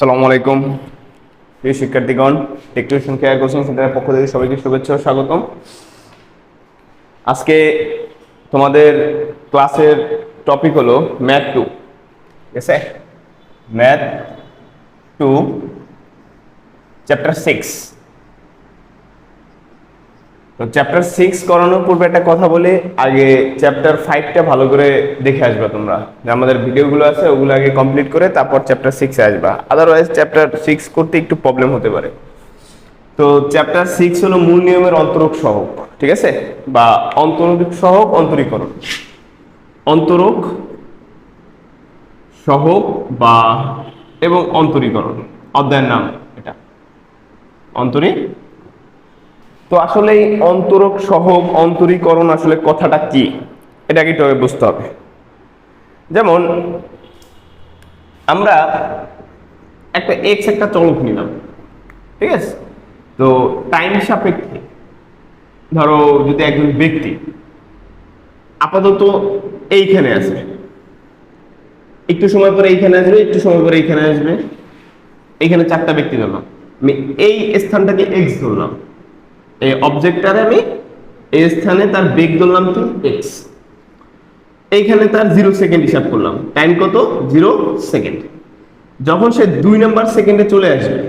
আসসালামু আলাইকুম। প্রিয় শিক্ষার্থীগণ টেকটিউশন কেয়ার কোচিং সেন্টারের পক্ষ থেকে সবাইকে শুভেচ্ছা ও স্বাগতম। আজকে তোমাদের ক্লাসের টপিক হলো ম্যাথ টু। ঠিক আছে? Math two, chapter six. তো চ্যাপ্টার সিক্স করানোর পূর্বে একটা কথা বলি, আগে চ্যাপ্টার ফাইভটা ভালো করে দেখে আসবে তোমরা। যে আমাদের ভিডিওগুলো আছে, ওগুলো আগে কমপ্লিট করে তারপর চ্যাপ্টার সিক্সে আসবা। আদারওয়াইজ চ্যাপ্টার সিক্স করতে একটু প্রবলেম হতে পারে। তো চ্যাপ্টার সিক্স হলো মূল নিয়মের অন্তরক সহক ঠিক আছে? বা অন্তরক সহক অন্তরীকরণ। অন্তরক সহক বা এবং অন্তরীকরণ। অধ্যায়ের নাম এটা। অন্তরী তো আসলে এই অন্তরক সহক অন্তরীকরণ আসলে কথাটা কি? এটাকে একটু বুঝতে হবে। যেমন, আমরা একটা এক্স একটা চলক নিলাম, ঠিক আছে? তো টাইম সাপেক্ষে, ধরো যদি একজন ব্যক্তি আপাতত এইখানে আছে, একটু সময় পরে এইখানে আসবে, একটু সময় পরে এইখানে আসবে, এইখানে চারটা ব্যক্তি ধরলাম, আমি এই স্থানটাকে এক্স ধরলাম। এই অবজেক্টটারে আমি এই স্থানে তার বেগ ধরলাম কি? এক্স এইখানে তার জিরো সেকেন্ড হিসাব করলাম। টাইম কত? জিরো সেকেন্ড যখন সে দুই নাম্বার সেকেন্ডে চলে আসবে,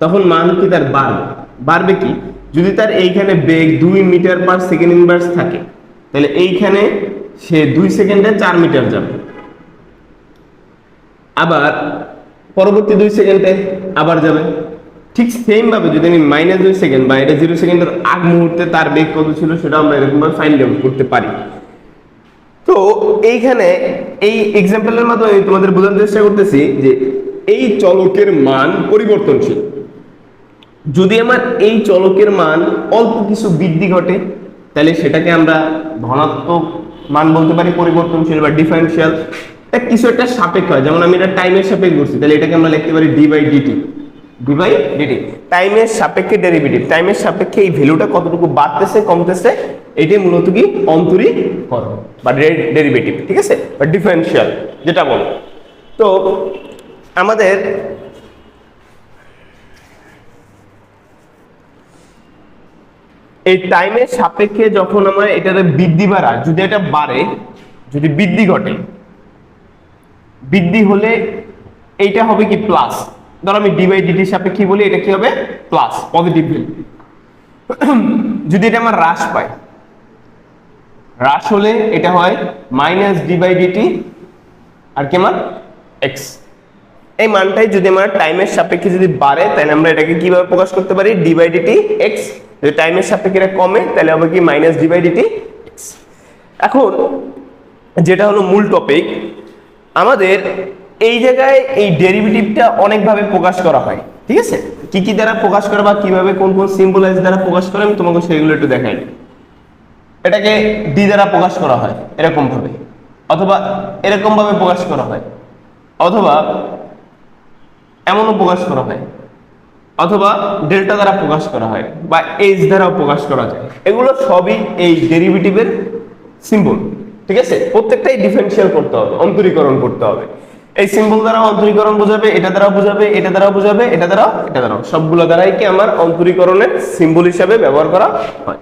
তখন মান কি তার বাড়বে? বাড়বে কি? যদি তার এইখানে বেগ দুই মিটার পার সেকেন্ড ইনভার্স থাকে, তাহলে এইখানে সে দুই সেকেন্ডে চার মিটার যাবে। আবার পরবর্তী দুই সেকেন্ডে আবার যাবে। ঠিক সেম ভাবে যদি আমি মাইনাস দুই সেকেন্ড বা এটা জিরো সেকেন্ডের আগ মুহূর্তে তার বেগ কত ছিল সেটা আমরা এরকম ভাবে ফাইন্ড আউট করতে পারি। তো এইখানে এই এক্সাম্পলের মাধ্যমে আমি তোমাদের বোঝানোর চেষ্টা করতেছি যে এই চলকের মান পরিবর্তনশীল। যদি আমার এই চলকের মান অল্প কিছু বৃদ্ধি ঘটে, তাহলে সেটাকে আমরা ধনাত্মক মান বলতে পারি পরিবর্তনশীল বা ডিফারেন্সিয়াল কিছু একটা সাপেক্ষ হয়, যেমন আমি এটা টাইমের সাপেক্ষ করছি, তাহলে এটাকে আমরা লিখতে পারি d by dt d by dt টাইমের সাপেক্ষে ডেরিভেটিভ টাইমের সাপেক্ষে এই ভ্যালুটা কতটুকু বাড়তেছে, কমতেছে, এটাই মূলত কি? অন্তরীকরণ বা ডেরিভেটিভ ঠিক আছে? বা ডিফারেন্সিয়াল যেটা বলো। তো আমাদের এই টাইমের সাপেক্ষে যখন আমরা এটার বৃদ্ধি বাড়া যদি এটা বাড়ে, যদি বৃদ্ধি ঘটে, বৃদ্ধি হলে এইটা হবে কি প্লাস ধরো আমি ডি বাই ডিটির সাপেক্ষে বলি, এটা কি হবে? প্লাস পজিটিভ ভ্যালু যদি এটা আমার হ্রাস পায়, হ্রাস হলে এটা হয় মাইনাস ডি বাই ডিটি আর কি আমার? এক্স এই মানটাই যদি আমার টাইমের সাপেক্ষে যদি বাড়ে, তাহলে আমরা এটাকে কীভাবে প্রকাশ করতে পারি? ডি বাই ডিটি এক্স যদি টাইমের সাপেক্ষে এটা কমে, তাহলে হবে কি minus d by dt x এখন, যেটা হলো মূল টপিক আমাদের এই জায়গায় এই ডেরিভেটিভটা অনেকভাবে প্রকাশ করা হয়, ঠিক আছে? কি কি দ্বারা প্রকাশ করা বা কীভাবে কোন কোন সিম্বলাইজ দ্বারা প্রকাশ করে আমি তোমাকে সেগুলো একটু দেখাই এটাকে ডি দ্বারা প্রকাশ করা হয় এরকম ভাবে অথবা এরকম ভাবে প্রকাশ করা হয়, অথবা এমনও প্রকাশ করা হয়, অথবা ডেল্টা দ্বারা প্রকাশ করা হয় বা এইচ দ্বারাও প্রকাশ করা যায়। এগুলো সবই এই ডেরিভেটিভের সিম্বল ঠিক আছে? প্রত্যেকটাই ডিফারেন্সিয়াল করতে হবে, অন্তরীকরণ করতে হবে। এই সিম্বল দ্বারা অন্তরীকরণ বোঝাবে, এটা দ্বারা বোঝাবে, এটা দ্বারা বোঝাবে, এটা দ্বারা এটা দ্বারা সবগুলো দ্বারাই কি আমার অন্তরীকরণের সিম্বল হিসাবে ব্যবহার করা হয়।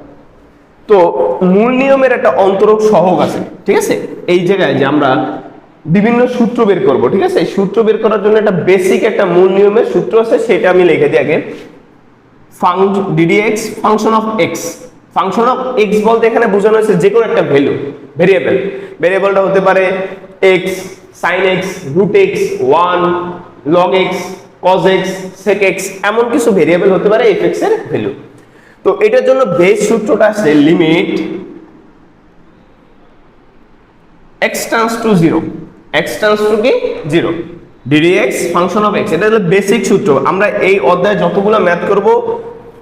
তো মূল নিয়মের একটা অন্তরক সহগ আছে, ঠিক আছে? এই জায়গায় যে আমরা বিভিন্ন সূত্র বের করব, ঠিক আছে? সূত্র বের করার জন্য একটা বেসিক একটা মূল নিয়মের সূত্র আছে, সেটা আমি লিখে দিই আগে। ফাং d dx function of x function of x বলতে এখানে বোঝানো হয়েছে যে কোনো একটা ভ্যালু ভেরিয়েবল ভেরিয়েবলটা হতে পারে x sine x root x one log x cos x sec x এমন কিছু ভেরিয়েবল হতে পারে এফ এক্সের ভ্যালু তো এটার জন্য বেস সূত্রটা আছে limit x tends to zero x tends to কি? Zero d dx function of x এটা হলো বেসিক সূত্র। আমরা এই অধ্যায়ে যতগুলো ম্যাথ করব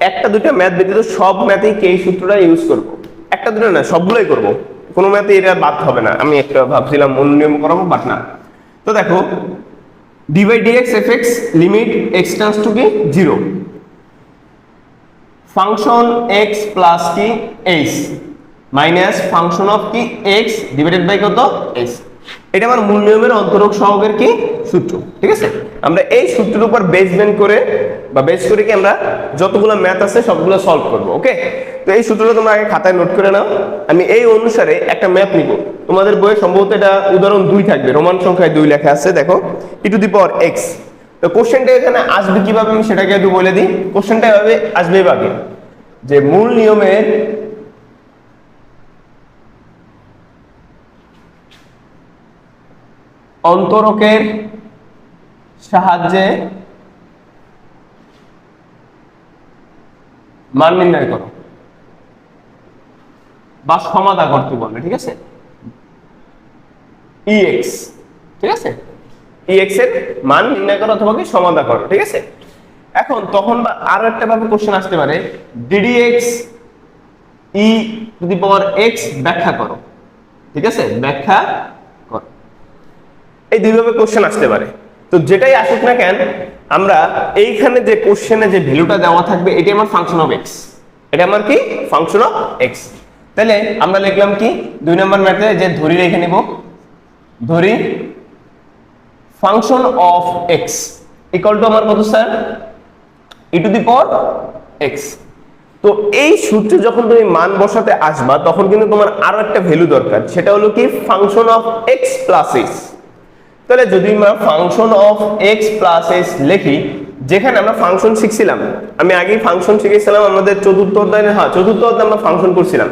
একটা দুটো ম্যাথ ব্যতীত সব ম্যাথেই কে সূত্রটা ইউজ করব? একটা দুটো না, সবগুলোই করব। কোনো ম্যাথে এটা বাদ হবে না। আমি একটা ভাবছিলাম অন্য নিয়ম করাবো বাট না। তো দেখো d by d x f x limit x to কি জিরো ফাংশন এক্স প্লাস কি এইচ মাইনাস ফাংশন অফ কি এক্স ডিভাইডেড বাই কত? এক্স এটা আমার মূল নিয়মের অন্তরক সহগের কি? সূত্র, ঠিক আছে? আমরা এই সূত্রের উপর বেস বেন করে বা বেস করে কি আমরা যতগুলো ম্যাথ আছে সবগুলো সলভ করব ওকে তো এই সূত্রটা তোমরা আগে খাতায় নোট করে নাও। আমি এই অনুসারে একটা ম্যাথ নিব। তোমাদের বইয়ে সম্ভবত এটা উদাহরণ দুই থাকবে, রোমান সংখ্যায় দুই লেখা আছে, দেখো। ই টু দি পাওয়ার এক্স তো কোশ্চেনটা এখানে আসবে কীভাবে আমি সেটাকে একটু বলে দিই? কোশ্চেনটা এভাবে আসবে এভাবে। যে মূল নিয়মের অন্তরকের সাহায্যে মান নির্ণয় করো। বা সমাধা করতে বলবে ঠিক আছে? ইএক্স ঠিক আছে? ইএক্স এর মান নির্ণয় করো অথবা কি সমাধা করো, ঠিক আছে? এখন তখন বা আরও একটা ভাবে কোশ্চেন আসতে পারে। D d x e to the power x ব্যাখ্যা করো, ঠিক আছে? ব্যাখ্যা এই দুইভাবে কোশ্চেন আসতে পারে। তো যেটাই আসুক না কেন, আমরা এইখানে যে কোশ্চেনে যে ভ্যালুটা দেওয়া থাকবে, এটি আমার ফাংশন অফ এক্স এটা আমার কি? ফাংশন অফ এক্স তাহলে আমরা লিখলাম কি? দুই নম্বর ম্যাথে যে ধরি রেখে নিব। ধরি function of x equal to আমার কত sir e to the power x তো এই সূত্রে যখন তুমি মান বসাতে আসবা, তখন কিন্তু তোমার আরও একটা ভ্যালু দরকার। সেটা হলো কি? Function of x plus x তাহলে যদি আমরা function of x plus s লিখি, যেখানে আমরা ফাংশন শিখছিলাম, আমি আগেই ফাংশন শিখেছিলাম আমাদের চতুর্থ অধ্যায়ে হ্যাঁ চতুর্থ অধ্যায়ে আমরা ফাংশন করছিলাম।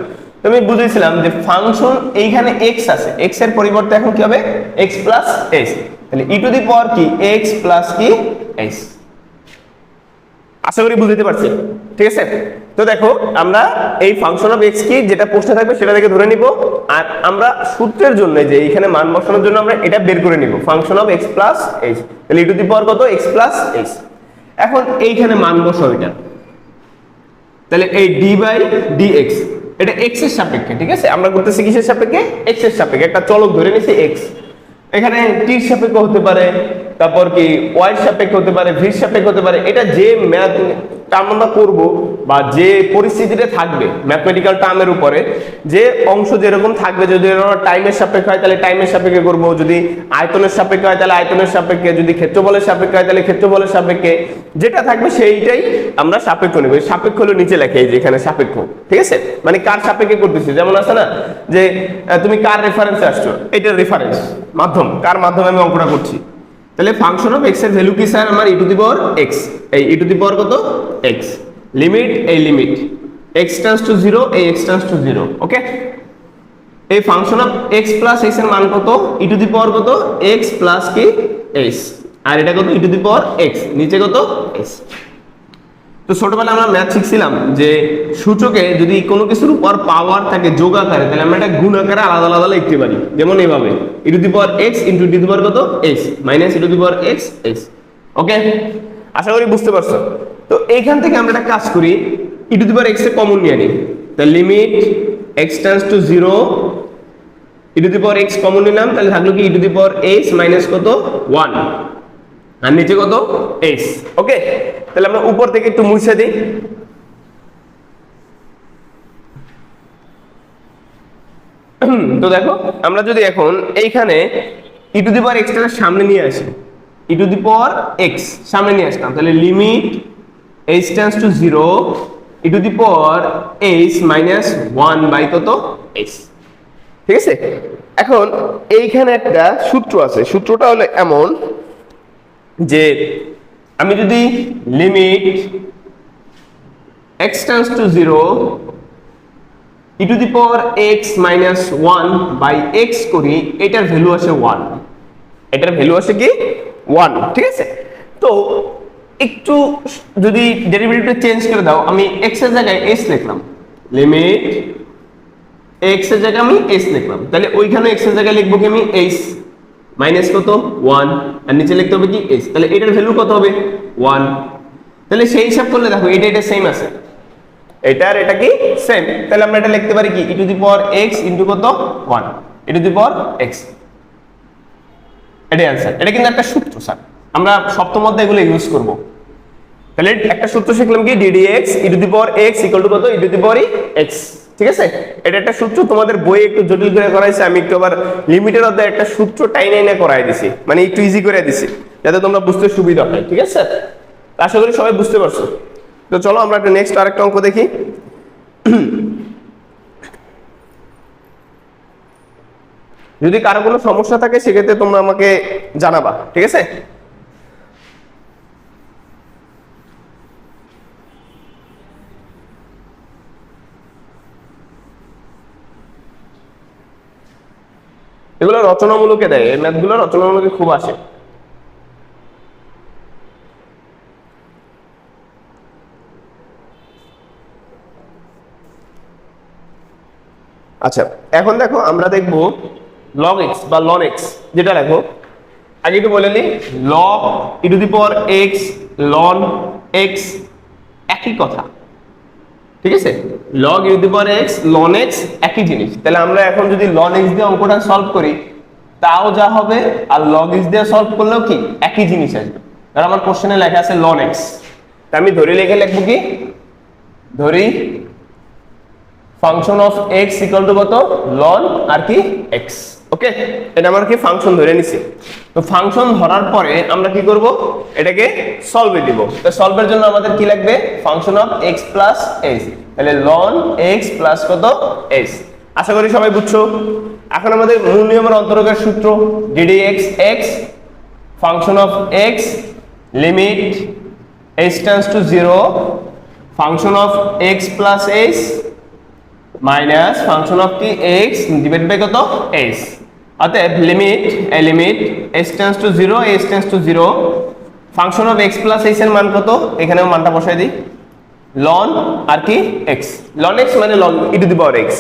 আমি বুঝেছিলাম যে ফাংশন এইখানে এক্স আছে এক্সের পরিবর্তে এখন কি হবে? এক্স প্লাস এস তাহলে ই টু দি পাওয়ার কি? এক্স প্লাস কি? এক্স আশা করি বুঝতে পারছি। ঠিক আছে? তো দেখো, আমরা এই ফাংশন অফ এক্স কি, যেটা প্রশ্নে থাকবে সেটা থেকে ধরে নিব। আর আমরা সূত্রের জন্য যে এখানে মান বসানোর জন্য আমরা এটা বের করে নিব। Function of x plus h তাহলে ই টু দি পাওয়ার কত? এক্স প্লাস এইচ এখন এইখানে মান বসাও এটা। তাহলে এই ডি বাই ডি এক্স এটা এক্সের সাপেক্ষে, ঠিক আছে? আমরা করতেছি কিসের সাপেক্ষে? এক্সের সাপেক্ষে। একটা চলক ধরে নিছি এক্স এখানে টি সাপেক্ষ হতে পারে, তারপর কি ওয়াই সাপেক্ষ হতে পারে ভির সাপেক্ষ হতে পারে, এটা যে ম্যাথ টার্ম আমরা করব বা যে পরিস্থিতিতে থাকবে ম্যাথমেটিক্যাল টার্মের উপরে, যে অংশ যেরকম থাকবে, যদি টাইমের সাপেক্ষে হয়, তাহলে টাইমের সাপেক্ষে করব, যদি আয়তনের সাপেক্ষে হয়, তাহলে আয়তনের সাপেক্ষে, যদি ক্ষেত্রফলের সাপেক্ষে হয়, তাহলে ক্ষেত্রফলের সাপেক্ষে, যেটা থাকবে সেইটাই আমরা সাপেক্ষ নেব। সাপেক্ষ হলো নিচে লেখে, এই যে এখানে সাপেক্ষ, ঠিক আছে? মানে কার সাপেক্ষে করতেছি? যেমন আছে না, যে তুমি কার রেফারেন্সে আসছো? এটার রেফারেন্স মাধ্যম, কার মাধ্যমে আমি অঙ্কটা করছি? তাহলে ফাংশন অফ এক্সের ভ্যালু কি স্যার আমার ইটু দি পাওয়ার এক্স এই ইটু দি পাওয়ার কত? এক্স লিমিট এই limit x tends to zero এই x tends to zero okay এই ফাংশন অফ এক্স প্লাস এক্সের মান কত? ইটু দি পাওয়ার কত? এক্স প্লাস কি? এক্স আর এটা কত? ইটু দি পাওয়ার এক্স নিচে কত? এক্স তো ছোটবেলায় আমরা ম্যাথ শিখছিলাম যে সূচকে যদি কোনো কিছুর উপর পাওয়ার থাকে যোগ আকারে, তাহলে আমরা এটা গুণ আকারে আলাদা আলাদা লিখতে পারি। যেমন এইভাবে e to the power x into t to the power কত? X minus e to the power x x okay আশা করি বুঝতে পারছ। তো এইখান থেকে আমরা একটা কাজ করি e to the power x A common নিয়ে নিই। তা limit x tends to zero e to the power x common নিলাম, তাহলে থাকল কি? E to the power x minus কত? ওয়ান আর নিচে কত? এক্স ওকে তাহলে আমরা উপর থেকে একটু মুছে দিই। তো দেখো আমরা যদি এখন এইখানে ই টু দি পাওয়ার এক্সটাকে সামনে নিয়ে আসি ই টু দি পাওয়ার এক্স সামনে নিয়ে আসলাম তাহলে limit h tends to zero e to the power h minus one by কত? এইচ ঠিক আছে? এখন এইখানে একটা সূত্র আছে সূত্রটা হলো এমন যে আমি যদি limit x tends to zero e to the power x minus one by x করি, এটার ভ্যালু আসে ওয়ান এটার ভ্যালু আসে কি? ওয়ান ঠিক আছে? তো একটু যদি ডেরিভেটিভটা চেঞ্জ করে দাও, আমি এক্সের জায়গায় এস লিখলাম। লিমিট এক্সের জায়গায় আমি এস লিখলাম। তাহলে ওইখানে এক্সের জায়গায় লিখব কি আমি? এইচ মাইনাস কত? ওয়ান। আর নিচে লিখতে হবে কি? এইচ তাহলে এটার ভ্যালু কত হবে? ওয়ান। তাহলে সেই হিসাব করলে দেখো, এটা এটা সেম আছে। এটা আর এটা কি? সেম তাহলে আমরা এটা লিখতে পারি কি? E to the power x into কত? One e to the power x এটাই অ্যান্সার এটা কিন্তু একটা সূত্র স্যার আমরা সপ্তম অধ্যায় এগুলো ইউজ করব। তাহলে একটা সূত্র শিখলাম কি? D d x e to the power x equal to কত? E to the power x ঠিক আছে? এটা একটা সূত্র তোমাদের বইয়ে একটু জটিল করে করাইছে, আমি একটু আবার লিমিটের অধ্যায় একটা সূত্র টাইনে এনে করাই দিছি মানে একটু ইজি করে দিছি, যাতে তোমরা বুঝতে সুবিধা হয়, ঠিক আছে? আশা করি সবাই বুঝতে পারছ। তো চলো আমরা একটা নেক্সট আরেকটা অঙ্ক দেখি। যদি কারও কোনো সমস্যা থাকে, সেক্ষেত্রে তোমরা আমাকে জানাবা, ঠিক আছে? এগুলো রচনামূলকে দেয়, এই ম্যাথগুলো রচনামূলকে খুব আসে। আচ্ছা এখন দেখো আমরা দেখব লগ এক্স বা লন এক্স যেটা দেখো, আগে একটু বলে নি log e to the power x ln x একই কথা, ঠিক আছে? Log u power x ln x একই জিনিস। তাহলে আমরা এখন যদি লন এক্স দিয়ে অঙ্কটা সলভ করি, তাও যা হবে, আর লগ এক্স দিয়ে সলভ করলেও কি? একই জিনিস আসবে। কারণ আমার কোশ্চেনে লেখা আছে লন এক্স তা আমি ধরে লিখে লিখব কি? ধরি ফাংশন অফ এক্স কত? লন আর কি? এক্স ওকে এটা আমার কি ফাংশন ধরে নিছি। তো ফাংশন ধরার পরে আমরা কি করব? এটাকে সলভে দিব। তো সলভের জন্য আমাদের কি লাগবে? Function of x plus s তাহলে লন এক্স প্লাস কত? এস আশা করি সবাই বুঝছ? এখন আমাদের মূল নিয়মের অন্তর্গের সূত্র d d x x function of x limit s tends to zero function of x plus s minus function of কি এক্স ডিভাইড বাই কত? এস অতএব limit A limit s tends to zero s tends to zero function of x plus s এর মান কত? এখানেও মানটা বসাই দিই। লন আর কি এক্স লন এক্স মানে ln e to the power x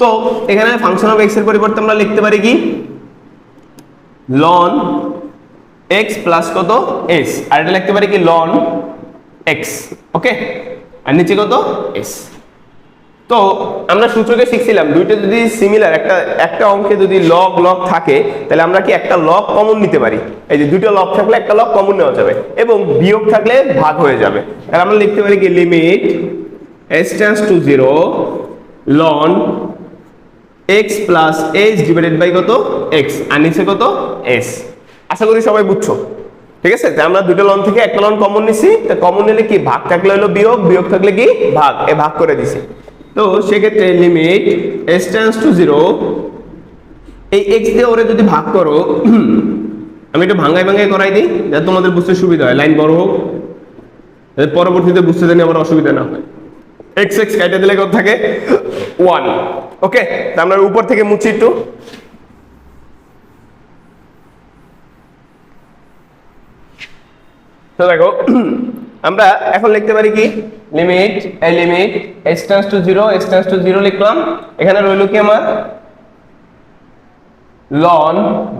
তো এখানে ফাংশন অফ এক্সের পরিবর্তে আমরা লিখতে পারি কি? লন এক্স প্লাস কত? এস আর এটা লিখতে পারি কি? লন এক্স ওকে আর নিচে কত? এস তো আমরা সূত্রকে শিখছিলাম দুইটা যদি সিমিলার একটা একটা অঙ্কে যদি লগ লগ থাকে, তাহলে আমরা কি একটা লগ কমন নিতে পারি? এই যে দুটো লগ থাকলে একটা লগ কমন নেওয়া যাবে এবং বিয়োগ থাকলে ভাগ হয়ে যাবে। তাহলে আমরা লিখতে পারি কি limit s tends to zero ln x plus h divided by কত? এক্স আর নিচে কত? এস আশা করি সবাই বুঝছ। ঠিক আছে? আমরা দুটো লন থেকে একটা লন কমন নিছি। তা কমন নিলে কি ভাগ থাকলে হলো বিয়োগ বিয়োগ থাকলে কি ভাগ। এ ভাগ করে দিছি। তো সেক্ষেত্রে limit s tends to zero এই এক্স দিয়ে ওরে যদি ভাগ করো, আমি একটু ভাঙ্গাই ভাঙ্গাই করাই দিই, যাতে তোমাদের বুঝতে সুবিধা হয়। লাইন বড় হোক। পরবর্তীতে বুঝতে জানি আমার অসুবিধা না হয়। এক্স এক্স কেটে দিলে কত থাকে? ওয়ান ওকে তা আমরা উপর থেকে মুছি একটু। তো দেখো আমরা এখন লিখতে পারি কি? লিমিট এই limit x tends to zero x tends to zero লিখলাম। এখানে রইল কি আমার? লন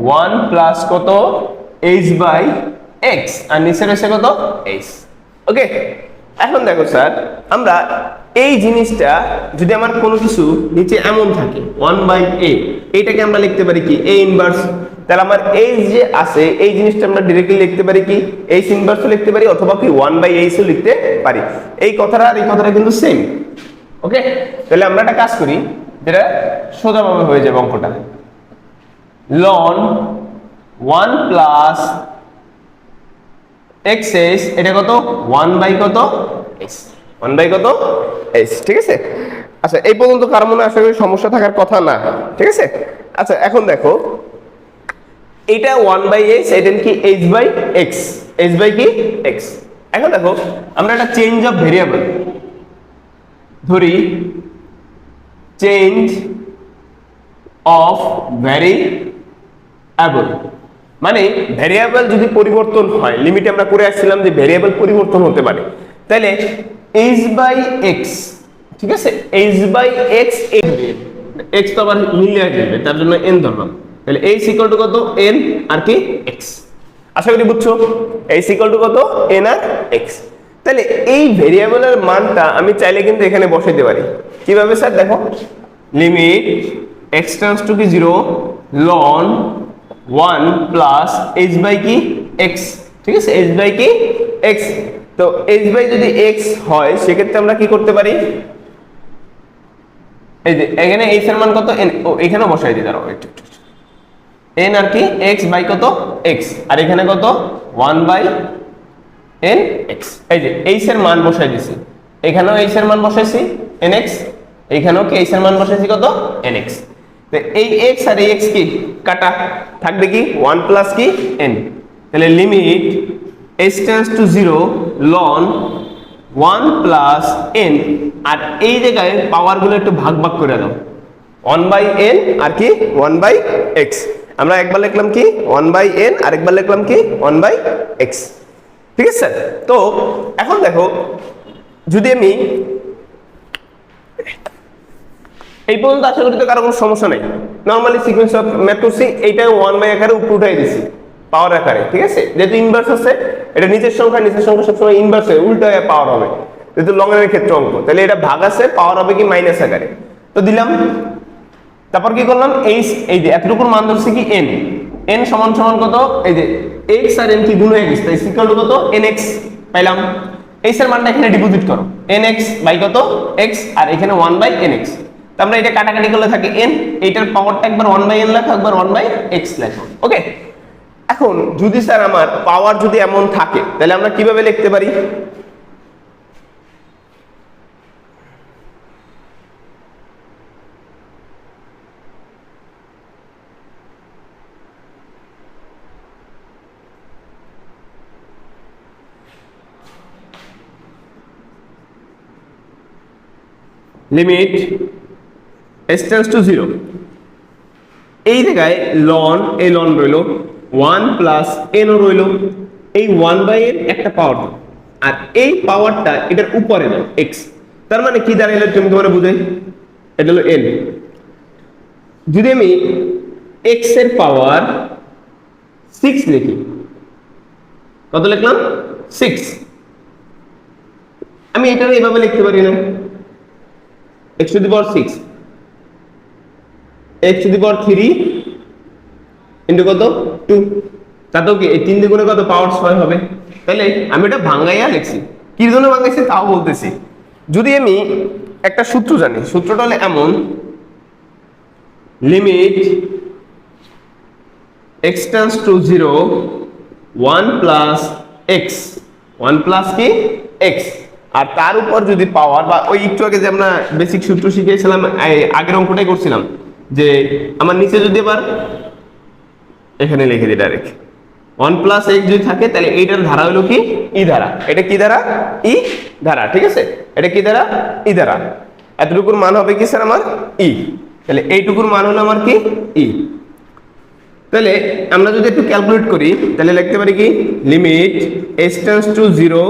ওয়ান প্লাস কত? এইচ বাই এক্স আর নিচে রয়েছে কত? এইচ ওকে এখন দেখো স্যার, আমরা এই জিনিসটা যদি আমার কোনো কিছু নিচে এমন থাকে ওয়ান বাই এ এইটাকে আমরা লিখতে পারি কি? এ ইনভার্স তাহলে আমার এই যে আছে, এই জিনিসটা আমরা ডিরেক্টলি লিখতে পারি কি? এইচ ইনভার্সও লিখতে পারি অথবা কি ওয়ান বাই এইচও লিখতে পারি। এই কথাটা আর এই কথাটা কিন্তু সেম ওকে তাহলে আমরা একটা কাজ করি, যেটা সোজাভাবে হয়ে যাবে অঙ্কটা। Ln one plus x s এটা কত? ওয়ান বাই কত? এস ওয়ান বাই কত? এস ঠিক আছে? আচ্ছা এই পর্যন্ত কার মনে আশা সমস্যা থাকার কথা না, ঠিক আছে? আচ্ছা এখন দেখো এটা ওয়ান বাই এক্স এটা কি h by x h by কি? এক্স এখন দেখো, আমরা একটা চেঞ্জ অফ ভেরিয়েবল ধরি। চেঞ্জ অফ ভ্যারিয়েবল মানে ভ্যারিয়েবল যদি পরিবর্তন হয় লিমিটে আমরা করে আসছিলাম যে ভ্যারিয়েবল পরিবর্তন হতে পারে। তাহলে এইচ বাই এক্স ঠিক আছে? এইচ বাই এক্স এক্স তো আবার মিলিয়ে যাবে, তার জন্য এন ধরলাম। তাহলে এই ইকুয়াল টু কত? এন আর কি? এক্স আশা করি বুঝছ? এই ইকুয়াল টু কত? এন আর এক্স তাহলে এই ভেরিয়েবলের মানটা আমি চাইলে কিন্তু এখানে বসাইতে পারি। কীভাবে স্যার? দেখো। লিমিট এক্স টেন্স টু কি? Zero ln one plus h by কি? এক্স ঠিক আছে? এইচ বাই কি? এক্স তো এইচ বাই যদি এক্স হয়, সেক্ষেত্রে আমরা কি করতে পারি? এই যে, এখানে এইচ এর মান কত? এখানেও বসাই দিই। দাঁড়াও একটু একটু। এন আর কি? এক্স বাই কত? এক্স আর এখানে কত? ওয়ান বাই এন এক্স এই যে এইচ এর মান বসাই দিছি। এখানেও এইচ এর মান বসাইছি এন এক্স এখানেও কি এইচ এর মান বসাইছি কত? এন এক্স তো এই এক্স আর এই এক্স কি? কাটা। থাকবে কি? ওয়ান প্লাস কি? এন তাহলে limit s tends to zero ln one plus n আর এই জায়গায় পাওয়ারগুলো একটু ভাগ ভাগ করে দাও। ওয়ান বাই এন আর কি? ওয়ান বাই এক্স আমরা একবার লিখলাম কি? ওয়ান বাই এন আর একবার লিখলাম কি? ওয়ান বাই এক্স ঠিক আছে? তো এখন দেখো, যদি আমি এই পর্যন্ত আশা করি তো কারও কোনো সমস্যা নেই। নর্মালি সিকোয়েন্স অফ ম্যাথ করছি এইটা ওয়ান বাই আকারে উপরে উঠাই দিছি পাওয়ার আকারে, ঠিক আছে? যেহেতু ইনভার্স আছে, এটা নিচের সংখ্যা নিচের সংখ্যা সবসময় ইনভার্স হয়ে, উল্টো হয়ে পাওয়ার হবে। যেহেতু লং এর ক্ষেত্রে অঙ্ক, তাহলে এটা ভাগ আছে পাওয়ার হবে কি মাইনাস আকারে। তো দিলাম তারপর কি করলাম? এই এই যে এতটুকুর মান ধরছি কি? এন এন সমান সমান কত? এই যে এক্স আর এন কি গুণ হয়ে গেছে, তাই সিকাল কত? এন এক্স পাইলাম। এর মানটা এখানে ডিপোজিট করো। এন এক্স বাই কত? এক্স আর এখানে ওয়ান বাই এন এক্স আমরা এটা কাটাকাটি করলে থাকে এন এইটার পাওয়ারটা একবার ওয়ান বাই এন লেখো, একবার ওয়ান বাই এক্স লেখো। ওকে এখন যদি স্যার আমার পাওয়ার যদি এমন থাকে, তাহলে আমরা কীভাবে লিখতে পারি? Limit s tends to zero এই জায়গায় লন এই লন রইল ওয়ান প্লাস এনও রইল। এই ওয়ান বাই এন একটা পাওয়ার দাও আর এই পাওয়ারটা এটার উপরে দাও এক্স তার মানে কি দাঁড়াইলো তুমি তোমার বুঝাই। এটা হলো এন যদি আমি এক্সের পাওয়ার সিক্স লিখি, কত লিখলাম? সিক্স আমি এটা এইভাবে লিখতে পারি না। X to the power six x to the power three into কত? টু তাতেও কি? এই তিন দ্বিগুণে কত? পাওয়ার ছয় হবে। তাহলে আমি এটা ভাঙ্গাইয়া লিখছি। কি জন্য ভাঙ্গাইছি তাও বলতেছি। যদি আমি একটা সূত্র জানি, সূত্রটা হলো এমন। Limit tends to zero one plus x one plus কি? এক্স আর তার উপর যদি পাওয়ার বা ওই একটু আগে যে আমরা বেসিক সূত্র শিখিয়েছিলাম আগের অঙ্কটাই করছিলাম, যে আমার নিচে যদি আবার এখানে লিখে দিই ডাইরেক্ট ওয়ান প্লাস এক্স যদি থাকে, তাহলে এইটার ধারা হলো কি? ই ধারা। এটা কি ধারা? ই ধারা, ঠিক আছে? এটা কি ধারা? ই ধারা। এতটুকুর মান হবে কি স্যার আমার? ই। তাহলে এইটুকুর মান হলো আমার কি? ই। তাহলে আমরা যদি একটু ক্যালকুলেট করি, তাহলে লিখতে পারি কি? Limit s tends to zero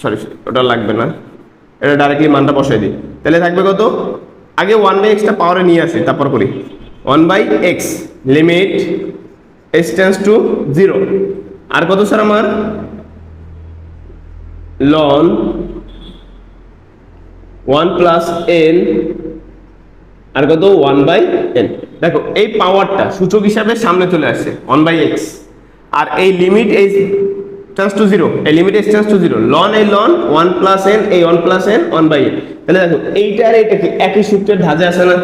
sorry ওটা লাগবে না। এটা ডাইরেক্টলি মানটা বসাই দিই। তাহলে থাকবে কত? আগে ওয়ান বাই এক্সটা পাওয়ারে নিয়ে আসি, তারপর করি। One by x limit s tends to zero আর কত স্যার আমার? লন ওয়ান প্লাস এন আর কত? ওয়ান বাই এন দেখো, এই পাওয়ারটা সূচক হিসাবে সামনে চলে আসছে ওয়ান বাই এক্স আর এই লিমিট এই টেন্স টু জিরো, এই limit s tends to zero. Ln এই লন ওয়ান প্লাস এন এই one plus n one by n তাহলে দেখো এইটা আর এইটা কি? একই সূত্রের ধাজে আছে না?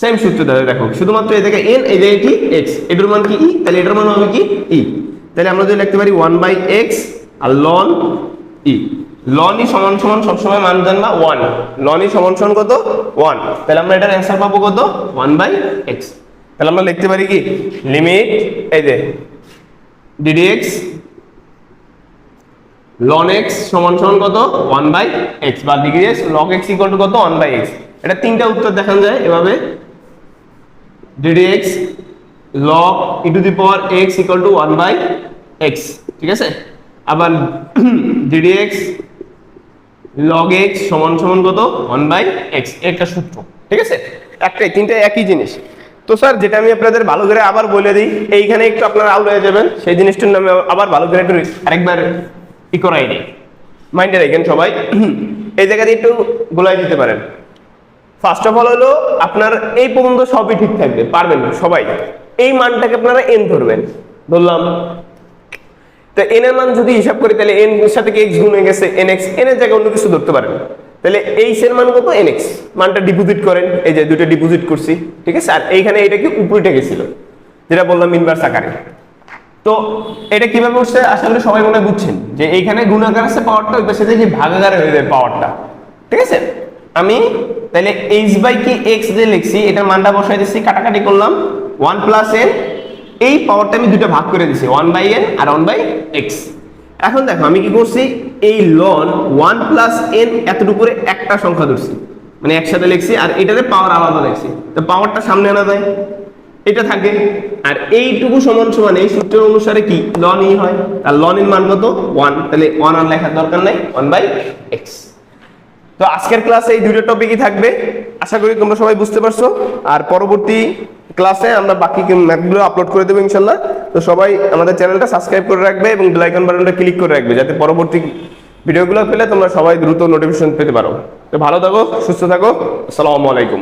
সেম সূত্র ধাজে দেখো। শুধুমাত্র এই জায়গায় এন এই জায়গায় কি? এক্স এটার মান কি? ই তাহলে এটার মান হবে কি? ই তাহলে আমরা যদি লিখতে পারি ওয়ান বাই এক্স আর লন ই লনই সমান সমান সবসময় মান জানবা ওয়ান লনই সমান সমান কত? ওয়ান তাহলে আমরা এটার অ্যান্সার পাবো কত? ওয়ান বাই এক্স তাহলে আমরা লিখতে পারি কি? লিমিট এই যে ডিডি এক্স লন এক্স সমান সমান কত? ওয়ান বাই এক্স বা degree x log x equal to কত? ওয়ান বাই এক্স এটা তিনটা উত্তর দেখানো যায় এভাবে। D d x log e to the power x equal to one by x ঠিক আছে? আবার ডিডি এক্স লগ এক্স সমান সমান কত? ওয়ান বাই এক্স একটা সূত্র, ঠিক আছে? একটাই তিনটা একই জিনিস। তো স্যার, যেটা আমি আপনাদের ভালো করে আবার বলে দিই, এইখানে একটু আপনারা আউট হয়ে যাবেন, সেই জিনিসটার নামে আবার ভালো করে একটু আরেকবার ই করাই দিই মাইন্ডে রাখেন সবাই। এই জায়গাতে একটু গোলাই দিতে পারেন। ফার্স্ট অফ অল হলো, আপনার এই পর্যন্ত সবই ঠিক থাকবে, পারবেন সবাই। এই মানটাকে আপনারা এন ধরবেন। ধরলাম। তো এন এর মান যদি হিসাব করি, তাহলে এন এর সাথে এক্স গুণ হয়ে গেছে? এন এক্স এন এর জায়গায় অন্য কিছু ধরতে পারেন। তাহলে এইচ এর মান কত? এন এক্স মানটা ডিপোজিট করেন। এই যে দুটো ডিপোজিট করছি, ঠিক আছে? আর এইখানে এটা কি উপরে গেছিল? যেটা বললাম ইনভার্স আকারে। তো এটা কীভাবে আশা করি সবাই মনে বুঝছেন যে এইখানে গুণাকার আছে পাওয়ারটা, ওই পাশে যে ভাগাকারে হয়ে যায় পাওয়ারটা। ঠিক আছে? আমি তাহলে এইচ বাই কি এক্স যে লিখছি, এটার মানটা বসাই দিচ্ছি, কাটাকাটি করলাম। ওয়ান প্লাস এন এই পাওয়ারটা আমি দুটো ভাগ করে দিছি ওয়ান বাই এন আর ওয়ান বাই এক্স এখন দেখো, আমি কি করছি? এই লন ওয়ান প্লাস এন এতটুকু করে একটা সংখ্যা ধরছি। মানে একসাথে লিখছি, আর এটাতে পাওয়ার আলাদা লিখছি। তো পাওয়ারটা সামনে আনা যায়। এটা থাকে। আর এইটুকু সমান সমান এই সূত্রের অনুসারে কি? লন ই হয়। আর লন এর মান কত? ওয়ান তাহলে ওয়ান আর লেখার দরকার নাই। ওয়ান বাই এক্স তো আজকের ক্লাসে এই দুটো টপিকই থাকবে। আশা করি তোমরা সবাই বুঝতে পারছ। আর পরবর্তী ক্লাসে আমরা বাকি ম্যাথগুলো আপলোড করে দেবো ইনশাল্লাহ। তো সবাই আমাদের চ্যানেলটা সাবস্ক্রাইব করে রাখবে এবং বেল আইকন বাটনটা ক্লিক করে রাখবে যাতে পরবর্তী ভিডিওগুলো পেলে তোমরা সবাই দ্রুত নোটিফিকেশন পেতে পারো। তো ভালো থাকো, সুস্থ থাকো। আসসালামু আলাইকুম।